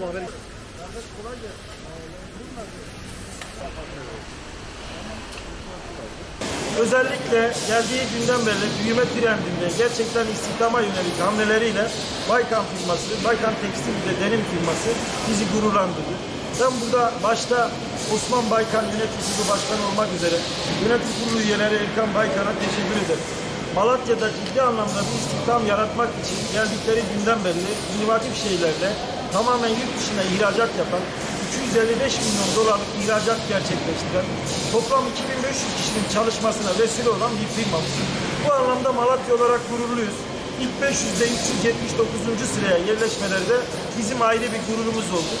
bu haberi. Özellikle geldiği günden beri büyüme trendinde gerçekten istihdama yönelik hamleleriyle Baykan firması, Baykan Tekstil ve Denim firması bizi gururlandırdı. Ben burada başta Osman Baykan kurulu başkanı olmak üzere yönetim kurulu üyeleri Erkan Baykan'a teşekkür ederim. Malatya'da ciddi anlamda bir istihdam yaratmak için geldikleri günden beri inovatif şeylerle tamamen yurt dışına ihracat yapan 255 milyon dolarlık ihracat gerçekleştiren toplam 2500 kişinin çalışmasına vesile olan bir firmamız. Bu anlamda Malatya olarak gururluyuz. İlk 500'de 379. sıraya yerleşmelerde bizim ayrı bir gururumuz oldu.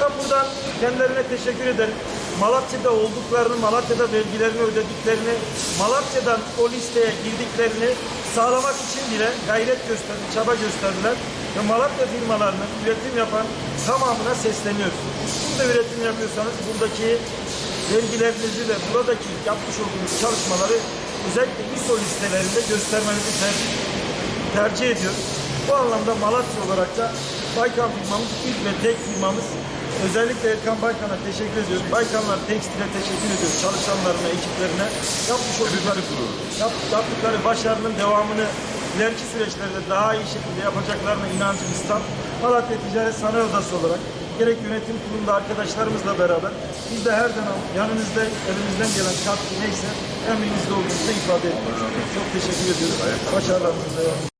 Ben buradan kendilerine teşekkür ederim. Malatya'da olduklarını, Malatya'da vergilerini ödediklerini, Malatya'dan o listeye girdiklerini sağlamak için bile gayret gösterdi, çaba gösterdiler. Ve Malatya firmalarının üretim yapan tamamına sesleniyoruz. Burada üretim yapıyorsanız buradaki vergilerinizi ve buradaki yapmış olduğunuz çalışmaları özellikle ISO listelerinde göstermenizi tercih, tercih ediyoruz. Bu anlamda Malatya olarak da Baykan firmamız ilk ve tek firmamız. Özellikle Erkan Baykan'a teşekkür ediyorum. Baykanlar Tekstil'e teşekkür ediyorum. Çalışanlarına, ekiplerine yapmış oldukları yap, yaptıkları başarının devamını ileriki süreçlerde daha iyi şekilde yapacaklarına inancımız tam. Malatya Ticaret Sanayi Odası olarak gerek yönetim kurulunda arkadaşlarımızla beraber biz de her zaman yanınızda elimizden gelen katkı neyse emrinizde olduğumuzu ifade ediyoruz. Çok teşekkür ediyoruz. Başarılarınızla